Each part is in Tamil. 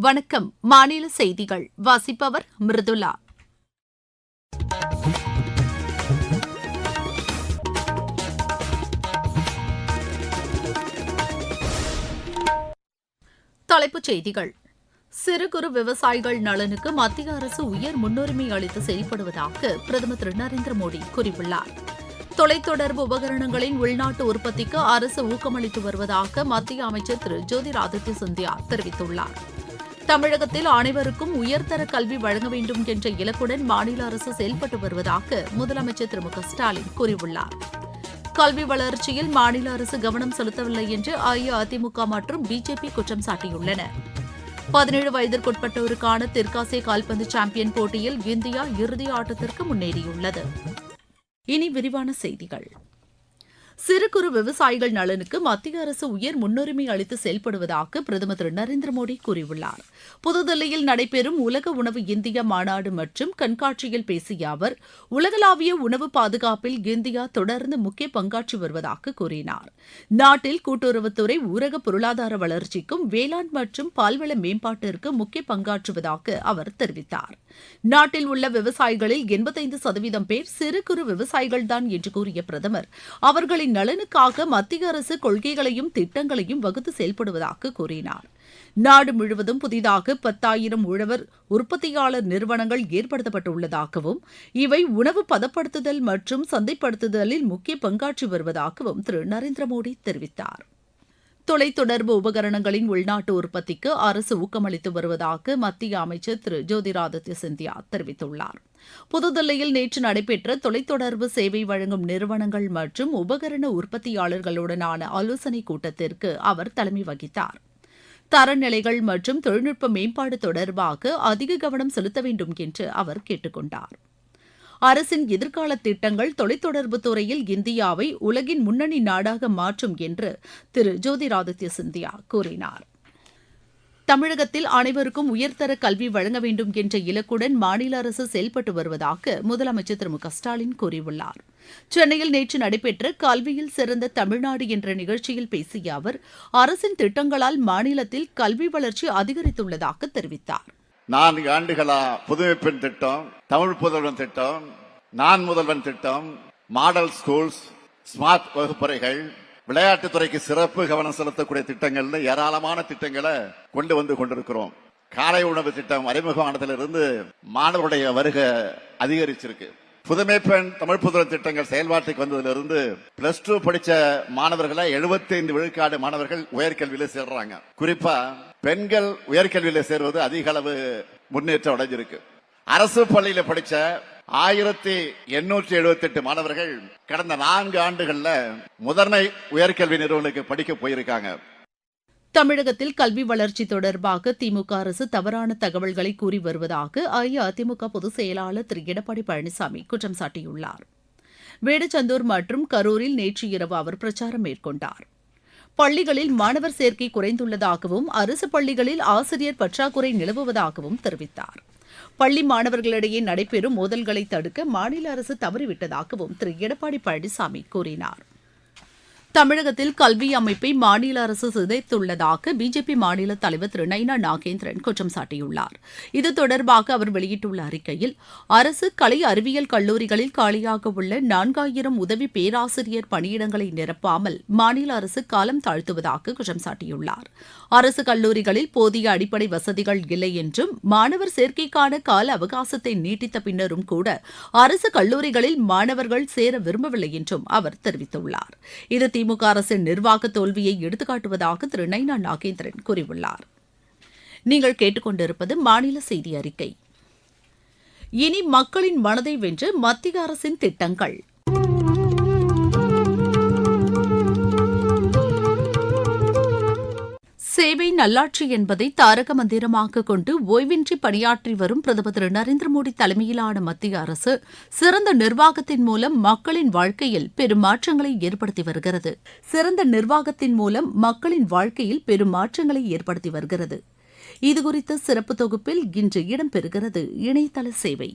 வணக்கம். மாநில செய்திகள். வாசிப்பவர் மிருதுலா தலைப்புச் செய்திகள். சிறு குறு விவசாயிகள் நலனுக்கு மத்திய அரசு உயர் முன்னுரிமை அளித்து செயல்படுவதாக பிரதமர் திரு நரேந்திர மோடி கூறியுள்ளார். தொலைத்தொடர்பு உபகரணங்களின் உள்நாட்டு உற்பத்திக்கு அரசு ஊக்கமளித்து வருவதாக மத்திய அமைச்சர் திரு ஜோதிராதித்ய சிந்தியா தெரிவித்துள்ளார். தமிழகத்தில் அனைவருக்கும் உயர்தர கல்வி வழங்க வேண்டும் என்ற இலக்குடன் மாநில அரசு செயல்பட்டு வருவதாக முதலமைச்சர் திரு மு க ஸ்டாலின் கூறியுள்ளார். கல்வி வளர்ச்சியில் மாநில அரசு கவனம் செலுத்தவில்லை என்று அஇஅதிமுக மற்றும் பிஜேபி குற்றம் சாட்டியுள்ளன. பதினேழு வயதிற்குட்பட்டோருக்கான தெற்காசிய கால்பந்து சாம்பியன் போட்டியில் இந்தியா இறுதி ஆட்டத்திற்கு முன்னேறியுள்ளது. இனி விரிவான செய்திகள். சிறு குறு விவசாயிகள் நலனுக்கு மத்திய அரசு உயர் முன்னுரிமை அளித்து செயல்படுவதாக பிரதமர் திரு நரேந்திர மோடி கூறியுள்ளார். புதுதில்லியில் நடைபெறும் உலக உணவு இந்திய மாநாடு மற்றும் கண்காட்சியில் பேசிய அவர் உலகளாவிய உணவு பாதுகாப்பில் இந்தியா தொடர்ந்து முக்கிய பங்காற்றி வருவதாக கூறினார். நாட்டில் கூட்டுறவுத்துறை ஊரக பொருளாதார வளர்ச்சிக்கும் வேளாண் மற்றும் பால்வள மேம்பாட்டிற்கு முக்கிய பங்காற்றுவதாக அவர் தெரிவித்தார். நாட்டில் உள்ள விவசாயிகளில் எண்பத்தைந்து சதவீதம் பேர் சிறு குறு விவசாயிகள்தான் என்று கூறிய பிரதமர் அவர்களின் நலனுக்காக மத்திய அரசு கொள்கைகளையும் திட்டங்களையும் வகுத்து செயல்படுவதாக கூறினார். நாடு முழுவதும் புதிதாக பத்தாயிரம் உழவர் உற்பத்தியாளர் நிறுவனங்கள் ஏற்படுத்தப்பட்டுள்ளதாகவும் இவை உணவு பதப்படுத்துதல் மற்றும் சந்தைப்படுத்துதலில் முக்கிய பங்காற்றி வருவதாகவும் திரு. நரேந்திர மோடி தெரிவித்தார். தொலைத்தொடர்பு உபகரணங்களின் உள்நாட்டு உற்பத்திக்கு அரசு ஊக்கமளித்து வருவதாக மத்திய அமைச்சர் திரு. ஜோதிராதித்ய சிந்தியா தெரிவித்துள்ளார். புதுதில்லியில் நேற்று நடைபெற்ற தொலைத்தொடர்பு சேவை வழங்கும் நிறுவனங்கள் மற்றும் உபகரண உற்பத்தியாளர்களுடனான ஆலோசனைக் கூட்டத்திற்கு அவர் தலைமை வகித்தார். தரநிலைகள் மற்றும் தொழில்நுட்ப மேம்பாடு தொடர்பாக அதிக கவனம் செலுத்த வேண்டும் என்று அவர் கேட்டுக்கொண்டார். அரசின் எதிர்கால திட்டங்கள் தொலைத்தொடர்பு துறையில் இந்தியாவை உலகின் முன்னணி நாடாக மாற்றும் என்று திரு ஜோதிராதித்ய சிந்தியா கூறினார். தமிழகத்தில் அனைவருக்கும் உயர்தர கல்வி வழங்க வேண்டும் என்ற இலக்குடன் மாநில அரசு செயல்பட்டு வருவதாக முதலமைச்சர் திரு மு க ஸ்டாலின் கூறியுள்ளார். சென்னையில் நேற்று நடைபெற்ற கல்வியில் சிறந்த தமிழ்நாடு என்ற நிகழ்ச்சியில் பேசிய அவர் அரசின் திட்டங்களால் மாநிலத்தில் கல்வி வளர்ச்சி அதிகரித்துள்ளதாக தெரிவித்தார். நான்கு ஆண்டுகளா புதுமைப்பெண் திட்டம் தமிழ் புதல்வன் திட்டம் நான் முதல்வன் திட்டம் மாடல் ஸ்கூல்ஸ் ஸ்மார்ட் வகுப்பறைகள் விளையாட்டுத் துறைக்கு சிறப்பு கவனம் செலுத்தக்கூடிய திட்டங்கள்னு ஏராளமான திட்டங்களை கொண்டு வந்து கொண்டிருக்கிறோம். காலை உணவு திட்டம் அறிமுகமானதிலிருந்து மாணவருடைய வருகை அதிகரிச்சிருக்கு. புதுமை பெண் தமிழ் புதல்வன் திட்டங்கள் செயல்பாட்டுக்கு வந்ததிலிருந்து பிளஸ் டூ படிச்ச மாணவர்களை 75 விழுக்காடு மாணவர்கள் உயர்கல்வியில சேர்றாங்க. குறிப்பா பெண்கள் உயர்கல்வியில சேர்வது அதிக அளவு முன்னேற்றம் அடைஞ்சிருக்கு. அரசு பள்ளியில படிச்ச ஆயிரத்தி எண்ணூற்றி எழுபத்தி எட்டு மாணவர்கள் கடந்த நான்கு ஆண்டுகள்ல முதன்மை உயர்கல்வி நிறுவனங்களுக்கு படிக்க போயிருக்காங்க. தமிழகத்தில் கல்வி வளர்ச்சி தொடர்பாக திமுக அரசு தவறான தகவல்களை கூறி வருவதாக அஇஅதிமுக பொதுச் செயலாளர் திரு எடப்பாடி பழனிசாமி குற்றம் சாட்டியுள்ளார். வேடச்சந்தூர் மற்றும் கரூரில் நேற்று இரவு அவர் பிரச்சாரம் மேற்கொண்டார். பள்ளிகளில் மாணவர் சேர்க்கை குறைந்துள்ளதாகவும் அரசு பள்ளிகளில் ஆசிரியர் பற்றாக்குறை நிலவுவதாகவும் தெரிவித்தார். பள்ளி மாணவர்களிடையே நடைபெறும் மோதல்களை தடுக்க மாநில அரசு தவறிவிட்டதாகவும் திரு. எடப்பாடி பழனிசாமி கூறினார். தமிழகத்தில் கல்வி அமைப்பை மாநில அரசு சிதைத்துள்ளதாக பிஜேபி மாநில தலைவர் திரு நைனா நாகேந்திரன் குற்றம் சாட்டியுள்ளார். இது தொடர்பாக அவர் வெளியிட்டுள்ள அறிக்கையில் அரசு கலை அறிவியல் கல்லூரிகளில் காலியாக உள்ள நான்காயிரம் உதவி பேராசிரியர் பணியிடங்களை நிரப்பாமல் மாநில அரசு காலம் தாழ்த்துவதாக குற்றம் சாட்டியுள்ளார். அரசு கல்லூரிகளில் போதிய அடிப்படை வசதிகள் இல்லை என்றும் மாணவர் சேர்க்கைக்கான கால அவகாசத்தை நீட்டித்த பின்னரும் கூட அரசு கல்லூரிகளில் மாணவர்கள் சேர விரும்பவில்லை என்றும் அவர் தெரிவித்துள்ளார். இது திமுக அரசின் நிர்வாக தோல்வியை எடுத்துக்காட்டுவதாக திரு நைனா நாகேந்திரன் கூறியுள்ளார். நீங்கள் கேட்டுக்கொண்டிருப்பது மாநில செய்தி அறிக்கை. இனி மக்களின் மனதை வென்று மத்திய அரசின் திட்டங்கள். நல்லாட்சி என்பதை தாரக மந்திரமாக கொண்டு ஓய்வின்றி பணியாற்றி வரும் பிரதமர் திரு நரேந்திர மோடி தலைமையிலான மத்திய அரசு சிறந்த நிர்வாகத்தின் மூலம் மக்களின் வாழ்க்கையில் பெரும் மாற்றங்களை ஏற்படுத்தி வருகிறது. சிறந்த நிர்வாகத்தின் மூலம் மக்களின் வாழ்க்கையில் பெரும் மாற்றங்களை ஏற்படுத்தி வருகிறது. இதுகுறித்த சிறப்பு தொகுப்பில் இன்று இடம்பெறுகிறது இணையதள சேவை.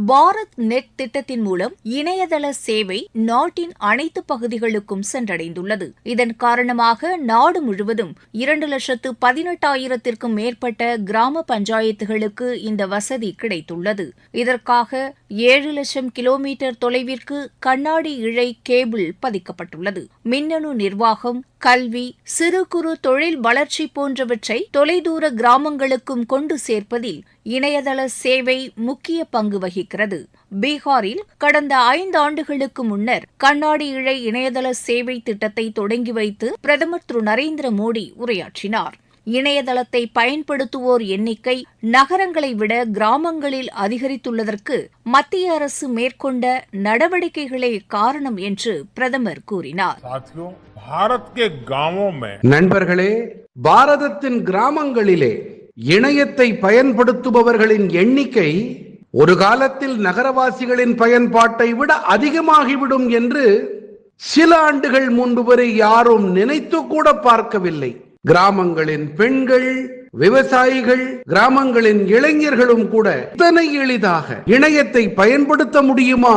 பாரத் நெட் திட்டத்தின் மூலம் இணையதள சேவை நாட்டின் அனைத்து பகுதிகளுக்கும் சென்றடைந்துள்ளது. இதன் காரணமாக நாடு முழுவதும் இரண்டு லட்சத்து பதினெட்டாயிரத்திற்கும் மேற்பட்ட கிராம பஞ்சாயத்துகளுக்கு இந்த வசதி கிடைத்துள்ளது. இதற்காக ஏழு லட்சம் கிலோமீட்டர் தொலைவிற்கு கண்ணாடி இழை கேபிள் பதிக்கப்பட்டுள்ளது. மின்னணு நிர்வாகம் கல்வி சிறு குறு தொழில் வளர்ச்சி போன்றவற்றை தொலைதூர கிராமங்களுக்கும் கொண்டு சேர்ப்பதில் இணையதள சேவை முக்கிய பங்கு வகிக்கிறது. பீகாரில் கடந்த ஐந்து ஆண்டுகளுக்கு முன்னர் கண்ணாடி இழை இணையதள சேவை திட்டத்தை தொடங்கி வைத்து பிரதமர் திரு நரேந்திர மோடி உரையாற்றினார். இணையதளத்தை பயன்படுத்துவோர் எண்ணிக்கை நகரங்களை விட கிராமங்களில் அதிகரித்துள்ளதற்கு மத்திய அரசு மேற்கொண்ட நடவடிக்கைகளே காரணம் என்று பிரதமர் கூறினார். நண்பர்களே பாரதத்தின் கிராமங்களிலே இணையத்தை பயன்படுத்துபவர்களின் எண்ணிக்கை ஒரு காலத்தில் நகரவாசிகளின் பயன்பாட்டை விட அதிகமாகிவிடும் என்று சில ஆண்டுகள் முன்பு வரை யாரும் நினைத்து கூட பார்க்கவில்லை. கிராமங்களின் பெண்கள் விவசாயிகள் கிராமங்களின் இளைஞர்களும் கூட இத்தனை எளிதாக இணையத்தை பயன்படுத்த முடியுமா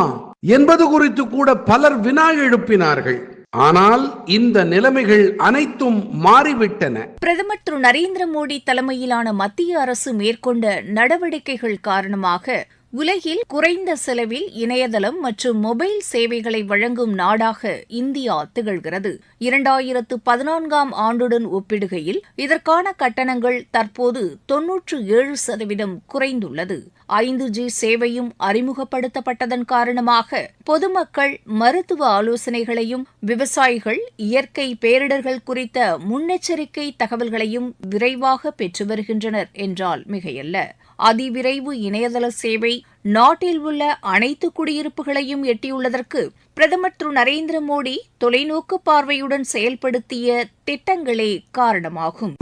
என்பது குறித்து கூட பலர் வினா எழுப்பினார்கள். ஆனால் இந்த நிலைமைகள் அனைத்தும் மாறிவிட்டன. பிரதமர் திரு நரேந்திர மோடி தலைமையிலான மத்திய அரசு மேற்கொண்ட நடவடிக்கைகள் காரணமாக உலகில் குறைந்த செலவில் இணையதளம் மற்றும் மொபைல் சேவைகளை வழங்கும் நாடாக இந்தியா திகழ்கிறது. இரண்டாயிரத்து பதினான்காம் ஆண்டுடன் ஒப்பிடுகையில் இதற்கான கட்டணங்கள் தற்போது தொன்னூற்று ஏழு சதவீதம் குறைந்துள்ளது. ஐந்து ஜி சேவையும் அறிமுகப்படுத்தப்பட்டதன் காரணமாக பொதுமக்கள் மருத்துவ ஆலோசனைகளையும் விவசாயிகள் இயற்கை பேரிடர்கள் குறித்த முன்னெச்சரிக்கை தகவல்களையும் விரைவாக பெற்று வருகின்றனர் என்றால் மிகையல்ல. அதிவிரைவு இணையதள சேவை நாட்டில் உள்ள அனைத்து குடியிருப்புகளையும் எட்டியுள்ளதற்கு பிரதமர் திரு நரேந்திர மோடி தொலைநோக்கு பார்வையுடன் செயல்படுத்திய திட்டங்களே காரணமாகும்.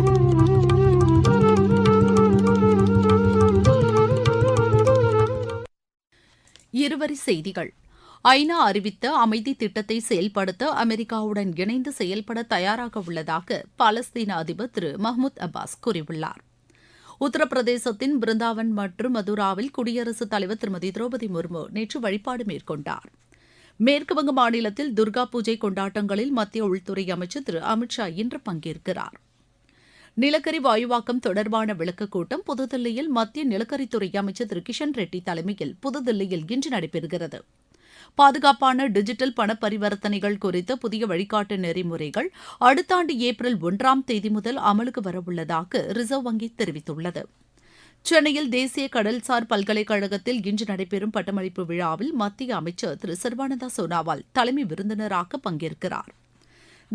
இருவரி செய்திகள். ஐநா அறிவித்த அமைதி திட்டத்தை செயல்படுத்த அமெரிக்காவுடன் இணைந்து செயல்பட தயாராக உள்ளதாக பாலஸ்தீன அதிபர் திரு மஹ்முத் அப்பாஸ் கூறியுள்ளார். உத்தரப்பிரதேசத்தின் பிருந்தாவன் மற்றும் மதுராவில் குடியரசுத் தலைவர் திருமதி திரௌபதி முர்மு நேற்று வழிபாடு மேற்கொண்டார். மேற்குவங்க மாநிலத்தில் துர்கா பூஜை கொண்டாட்டங்களில் மத்திய உள்துறை அமைச்சர் திரு அமித்ஷா இன்று பங்கேற்கிறார். நிலக்கரி வாயுவாக்கம் தொடர்பான விளக்கக் கூட்டம் புதுதில்லியில் மத்திய நிலக்கரித்துறை அமைச்சர் திரு கிஷன் ரெட்டி தலைமையில் புதுதில்லியில் இன்று நடைபெறுகிறது. பாதுகாப்பான டிஜிட்டல் பண பரிவர்த்தனைகள் குறித்த புதிய வழிகாட்டு நெறிமுறைகள் அடுத்த ஆண்டு ஏப்ரல் ஒன்றாம் தேதி முதல் அமலுக்கு வரவுள்ளதாக ரிசர்வ் வங்கி தெரிவித்துள்ளது. சென்னையில் தேசிய கடல்சார் பல்கலைக்கழகத்தில் இன்று நடைபெறும் பட்டமளிப்பு விழாவில் மத்திய அமைச்சர் திரு. சர்வானந்தா சோனாவால் தலைமை விருந்தினராக பங்கேற்கிறார்.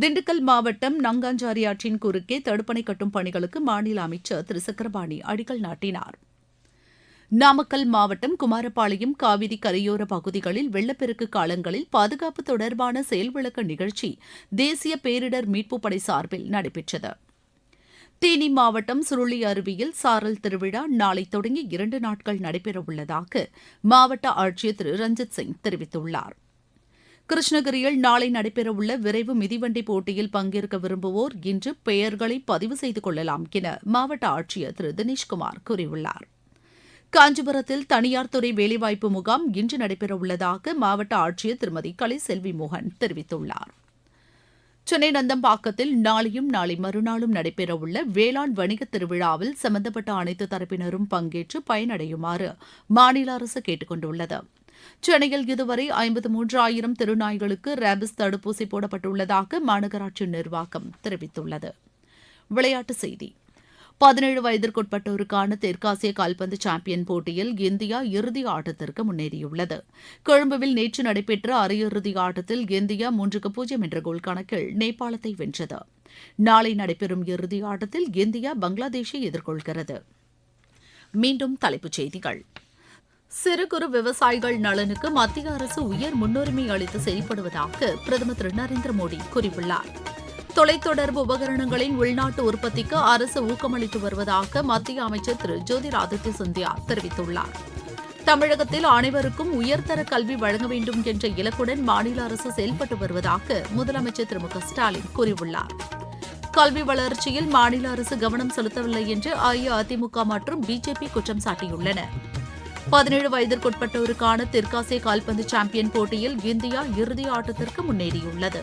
திண்டுக்கல் மாவட்டம் நங்காஞ்சாரி ஆற்றின் குறுக்கே தடுப்பணை கட்டும் பணிகளுக்கு மாநில அமைச்சர் திரு. சக்கரபாணி அடிக்கல் நாட்டினார். நாமக்கல் மாவட்டம் குமாரபாளையம் காவிரி கரையோர பகுதிகளில் வெள்ளப்பெருக்கு காலங்களில் பாதுகாப்பு தொடர்பான செயல்விளக்க நிகழ்ச்சி தேசிய பேரிடர் மீட்புப் படை சார்பில் நடைபெற்றது. தேனி மாவட்டம் சுருளி அருவியில் சாரல் திருவிழா நாளை தொடங்கி இரண்டு நாட்கள் நடைபெறவுள்ளதாக மாவட்ட ஆட்சியர் திரு. ரஞ்சித் சிங் தெரிவித்துள்ளார். கிருஷ்ணகிரியில் நாளை நடைபெறவுள்ள விரைவு மிதிவண்டி போட்டியில் பங்கேற்க விரும்புவோர் இன்று பெயர்களை பதிவு செய்து கொள்ளலாம் என மாவட்ட ஆட்சியர் திரு. தினேஷ்குமார் கூறியுள்ளார். காஞ்சிபுரத்தில் தனியார் துறை வேலைவாய்ப்பு முகாம் இன்று நடைபெறவுள்ளதாக மாவட்ட ஆட்சியர் திருமதி கலைசெல்வி மோகன் தெரிவித்துள்ளார். சென்னை நந்தம்பாக்கத்தில் நாளையும் நாளை மறுநாளும் நடைபெறவுள்ள வேளாண் வணிக திருவிழாவில் சம்பந்தப்பட்ட அனைத்து தரப்பினரும் பங்கேற்று பயனடையுமாறு மாநில அரசு கேட்டுக் கொண்டுள்ளது. சென்னையில் இதுவரை ஐம்பத்து மூன்றாயிரம் திருநாய்களுக்கு ரேபிஸ் தடுப்பூசி போடப்பட்டுள்ளதாக மாநகராட்சி நிர்வாகம் தெரிவித்துள்ளது. விளையாட்டுச் செய்தி. பதினேழு வயதிற்குட்பட்டோருக்கான தெற்காசிய கால்பந்து சாம்பியன் போட்டியில் இந்தியா இறுதி ஆட்டத்திற்கு முன்னேறியுள்ளது. கொழும்புவில் நேற்று நடைபெற்ற அரையிறுதி ஆட்டத்தில் இந்தியா மூன்றுக்கு பூஜ்ஜியம் என்ற கோல் கணக்கில் நேபாளத்தை வென்றது. நாளை நடைபெறும் இறுதி ஆட்டத்தில் இந்தியா பங்களாதேஷை எதிர்கொள்கிறது. மீண்டும் தலைப்புச் செய்திகள். சிறு குறு விவசாயிகள் நலனுக்கு மத்திய அரசு உயர் முன்னுரிமை அளித்து செயல்படுவதாக பிரதமர் திரு நரேந்திர மோடி கூறியுள்ளார். தொலைத்தொடர்பு உபகரணங்களின் உள்நாட்டு உற்பத்திக்கு அரசு ஊக்கமளித்து வருவதாக மத்திய அமைச்சர் திரு ஜோதிராதித்ய சிந்தியா தெரிவித்துள்ளார். தமிழகத்தில் அனைவருக்கும் உயர்தர கல்வி வழங்க வேண்டும் என்ற இலக்குடன் மாநில அரசு செயல்பட்டு வருவதாக முதலமைச்சர் திரு மு க ஸ்டாலின் கூறியுள்ளார். கல்வி வளர்ச்சியில் மாநில அரசு கவனம் செலுத்தவில்லை என்று அஇஅதிமுக மற்றும் பிஜேபி குற்றம் சாட்டியுள்ளன. பதினேழு வயதிற்குட்பட்டோருக்கான தெற்காசிய கால்பந்து சாம்பியன் போட்டியில் இந்தியா இறுதி ஆட்டத்திற்கு முன்னேறியுள்ளது.